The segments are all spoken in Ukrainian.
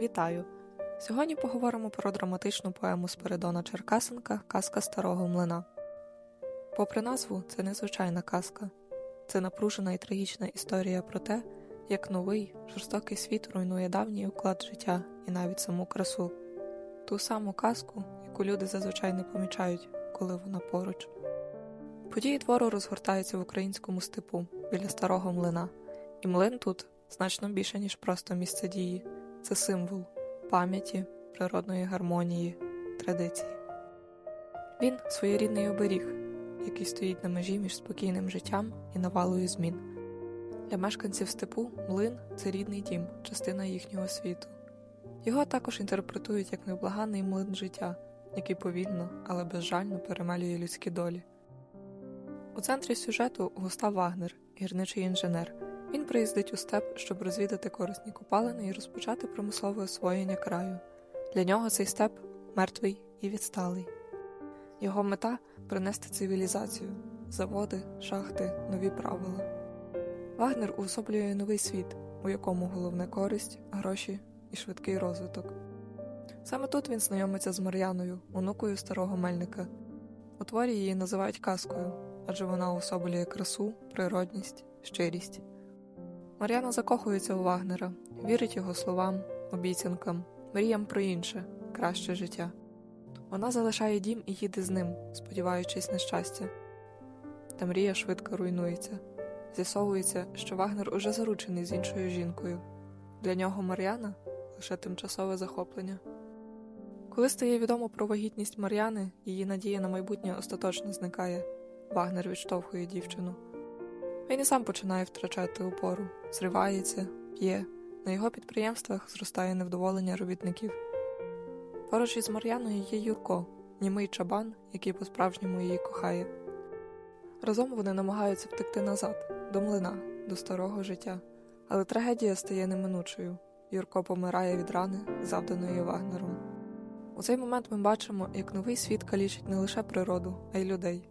Вітаю! Сьогодні поговоримо про драматичну поему Спиридона Черкасенка Казка старого млина. Попри назву, це незвичайна казка. Це напружена і трагічна історія про те, як новий, жорстокий світ руйнує давній уклад життя і навіть саму красу, ту саму казку, яку люди зазвичай не помічають, коли вона поруч. Події твору розгортаються в українському степу біля старого млина, і млин тут значно більше, ніж просто місце дії. Це символ пам'яті, природної гармонії, традиції. Він своєрідний оберіг, який стоїть на межі між спокійним життям і навалою змін. Для мешканців степу млин це рідний дім, частина їхнього світу. Його також інтерпретують як невблаганний млин життя, який повільно, але безжально перемалює людські долі. У центрі сюжету Густав Вагнер, гірничий інженер. Він приїздить у степ, щоб розвідати корисні копалини і розпочати промислове освоєння краю. Для нього цей степ мертвий і відсталий. Його мета принести цивілізацію, заводи, шахти, нові правила. Вагнер уособлює новий світ, у якому головне користь, гроші і швидкий розвиток. Саме тут він знайомиться з Мар'яною, онукою старого мельника. У творі її називають казкою, адже вона уособлює красу, природність, щирість. Мар'яна закохується у Вагнера, вірить його словам, обіцянкам, мріям про інше, краще життя. Вона залишає дім і їде з ним, сподіваючись на щастя. Та мрія швидко руйнується. З'ясовується, що Вагнер уже заручений з іншою жінкою. Для нього Мар'яна лише тимчасове захоплення. Коли стає відомо про вагітність Мар'яни, її надія на майбутнє остаточно зникає. Вагнер відштовхує дівчину. Він і сам починає втрачати опору, зривається, п'є. На його підприємствах зростає невдоволення робітників. Поруч із Мар'яною є Юрко, німий чабан, який по-справжньому її кохає. Разом вони намагаються втекти назад, до млина, до старого життя. Але трагедія стає неминучою. Юрко помирає від рани, завданої Вагнером. У цей момент ми бачимо, як новий світ калічить не лише природу, а й людей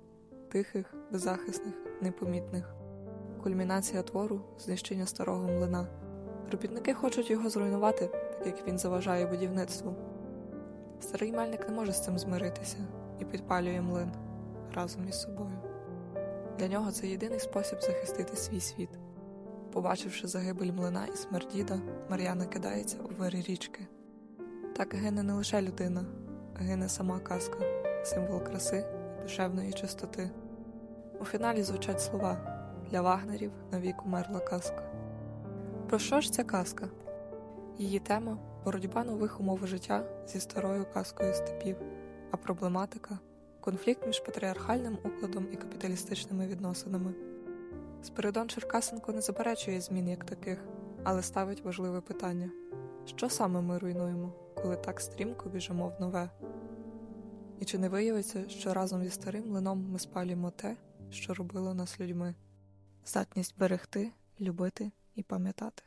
тихих, беззахисних, непомітних. Кульмінація твору знищення старого млина. Робітники хочуть його зруйнувати, так як він заважає будівництву. Старий мельник не може з цим змиритися і підпалює млин разом із собою. Для нього це єдиний спосіб захистити свій світ. Побачивши загибель млина і смерть діда, Мар'яна кидається у вирі річки. Так гине не лише людина, гине сама казка, символ краси і душевної чистоти. У фіналі звучать слова для вагнерів навік умерла казка. Про що ж ця казка? Її тема боротьба нових умов життя зі старою казкою степів, а проблематика конфлікт між патріархальним укладом і капіталістичними відносинами. Спиридон Черкасенко не заперечує змін як таких, але ставить важливе питання: що саме ми руйнуємо, коли так стрімко біжимо в нове? І чи не виявиться, що разом зі старим лином ми спалюємо те, що робило нас людьми? Здатність берегти, любити і пам'ятати.